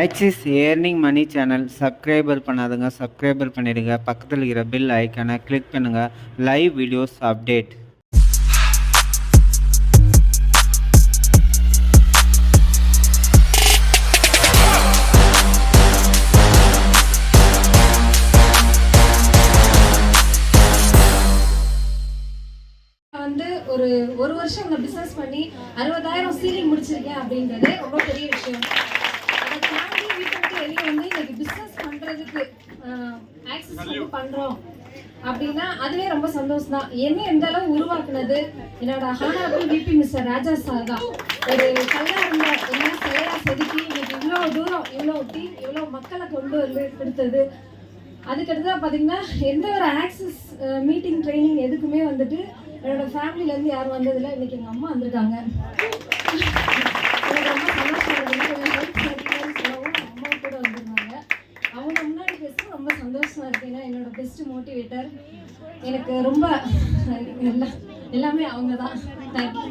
Axis earning money channel subscriber பண்ணாதுங்க. Subscriber பண்ணிடுங்க. பக்கத்தில் இருக்கிற பில் ஐக்கானை கிளிக் பண்ணுங்கள் லைவ் வீடியோஸ் அப்டேட் வந்து ஒரு ஒரு வருஷம் இந்த பிசினஸ் பண்ணி அறுபதாயிரம் சீலிங் முடிச்சிருக்கேன் அப்படின்றது ரொம்ப பெரிய விஷயம். ஆக்சஸ் பண்றதுக்கு ஆக்சஸ் வந்து பண்றோம். அப்படின்னா அதுவே ரொம்ப சந்தோஷம் தான் என்ன எந்த அளவு உருவாக்குனது? என்னோட honourable VP mister Raja sir தான். ஒரு கல்லா இருந்த என்ன சிலையா செதுக்கி இன்னைக்கு இவ்வளோ தூரம் இவ்வளோ டீம் இவ்வளோ மக்களை கொண்டு வந்து கொடுத்தது. அதுக்கடுத்து பார்த்தீங்கன்னா எந்த ஒரு ஆக்சஸ் மீட்டிங் ட்ரைனிங் எதுக்குமே வந்துட்டு என்னோட ஃபேமிலிலேருந்து யாரும் வந்ததில்லை. இன்னைக்கு எங்கள் அம்மா வந்திருக்காங்க எனக்கு ரொம்ப சந்தோஷம் இருக்குது கொஞ்சம் ஹெல்ப் கிடைக்கலன்னு சொல்லவும் அம்மா கூட வந்திருந்தாங்க அவங்க முன்னாடி பேச ரொம்ப சந்தோஷமாக இருக்கு. ஏன்னா என்னோட பெஸ்ட் மோட்டிவேட்டர் எனக்கு ரொம்ப எல்லாம் எல்லாமே அவங்க தான் தேங்க்யூ